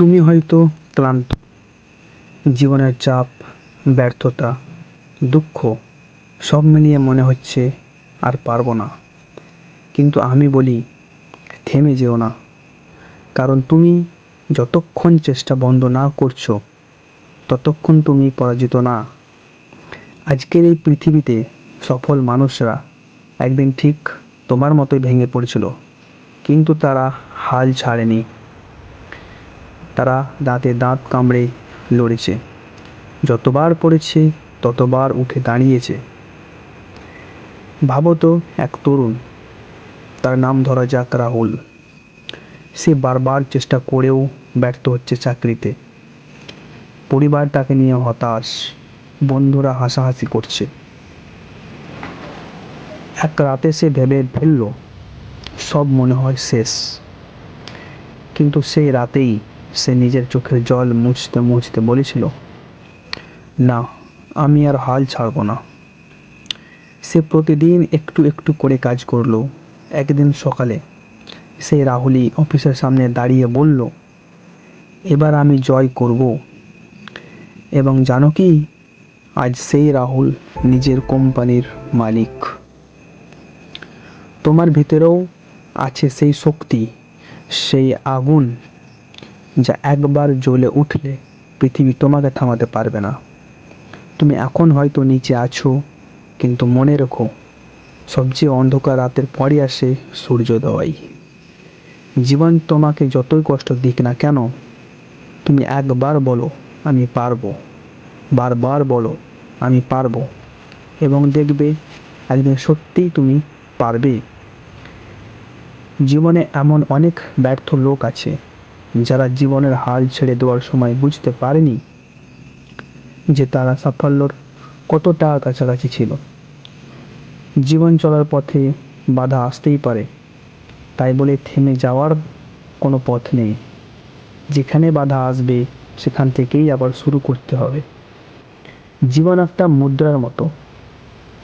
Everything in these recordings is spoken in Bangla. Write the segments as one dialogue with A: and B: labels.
A: তুমি হয়তো ক্লান্ত। জীবনের চাপ, ব্যর্থতা, দুঃখ, সব মিলিয়ে মনে হচ্ছে আর পারব না। কিন্তু আমি বলি, থেমে যেও না। কারণ তুমি যতক্ষণ চেষ্টা বন্ধ না করছ, ততক্ষণ তুমি পরাজিত না। আজকের এই পৃথিবীতে সফল মানুষরা একদিন ঠিক তোমার মতোই ভেঙে পড়েছিল, কিন্তু তারা হাল ছাড়েনি। তারা দাঁতে দাঁত কামড়ে লড়েছে। যতবার পড়েছে, ততবার উঠে দাঁড়িয়েছে। ভাবো তো এক তরুণ, তার নাম ধরা যাক রাহুল। সে বারবার চেষ্টা করেও ব্যর্থ হচ্ছে চাকরিতে। পরিবার তাকে নিয়ে হতাশ, বন্ধুরা হাসাহাসি করছে। এক রাতে সে ভেবে ফেলল, সব মনে হয় শেষ। কিন্তু সেই রাতেই সে নিজের চোখের জল মুছতে মুছতে বলেছিল, না, আমি আর হাল ছাড়ব না। সে প্রতিদিন একটু একটু করে কাজ করল। একদিন সকালে সেই রাহুলই অফিসের সামনে দাঁড়িয়ে বলল, এবার আমি জয় করব। এবং জানো কি, আজ সেই রাহুল নিজের কোম্পানির মালিক। তোমার ভিতরেও আছে সেই শক্তি, সেই আগুন যা একবার জ্বলে উঠলে পৃথিবী তোমাকে থামাতে পারবে না। তুমি এখন হয়তো নিচে আছো, কিন্তু মনে রেখো, সবচেয়ে অন্ধকার রাতের পরই আসে সূর্যোদয়। জীবন তোমাকে যতই কষ্ট দিক না কেন, তুমি একবার বলো, আমি পারব। বারবার বলো, আমি পারব। এবং দেখবে, একদিন সত্যিই তুমি পারবে। জীবনে এমন অনেক ব্যর্থ লোক আছে যারা জীবনের হাল ছেড়ে দেওয়ার সময় বুঝতে পারেনি যে তারা সাফল্যর কতটা কাছাকাছি ছিল। জীবন চলার পথে বাধা আসতেই পারে, তাই বলে থেমে যাওয়ার কোনো পথ নেই। যেখানে বাধা আসবে, সেখান থেকেই আবার শুরু করতে হবে। জীবন একটা মুদ্রার মতো।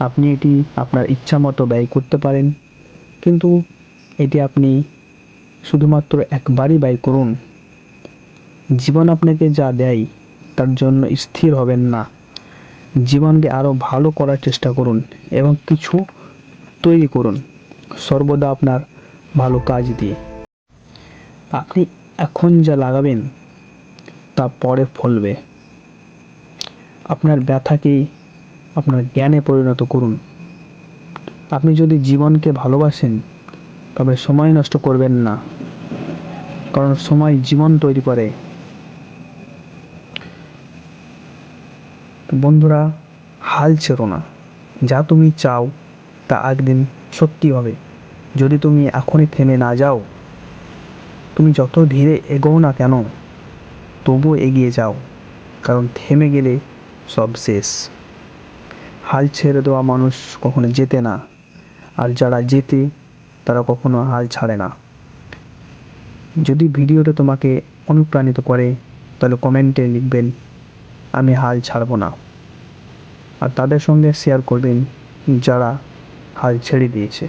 A: আপনি এটি আপনার ইচ্ছা মতো ব্যয় করতে পারেন, কিন্তু এটি আপনি শুধুমাত্র একবারই ব্যয় করুন। জীবন আপনাকে যা দেয়, তার জন্য স্থির হবেন না। জীবনকে আরও ভালো করার চেষ্টা করুন এবং কিছু তৈরি করুন। সর্বদা আপনার ভালো কাজ দিয়ে। আপনি এখন যা লাগাবেন, তা পরে ফলবে। আপনার ব্যথাকে আপনার জ্ঞানে পরিণত করুন। আপনি যদি জীবনকে ভালোবাসেন তবে সময় নষ্ট করবেন না, কারণ সময় জীবন তৈরি করে। বন্ধুরা, হাল ছেড়ো না। যা তুমি চাও, তা একদিন সত্যি হবে। যদি তুমি এখনই থেমে না যাও, তুমি যত ধীরে এগোও না কেন, তবুও এগিয়ে যাও, কারণ থেমে গেলে সব শেষ। হাল ছেড়ে দেওয়া মানুষ কখনো যেতে না, আর যারা জেতে তারা কখনো হাল ছাড়ে না। যদি ভিডিওটা তোমাকে অনুপ্রাণিত করে, তাহলে কমেন্টে লিখবেন, আমি হাল ছাড়ব না। আর তাদের সঙ্গে শেয়ার করবেন, যারা হাল ছেড়ে দিয়েছে।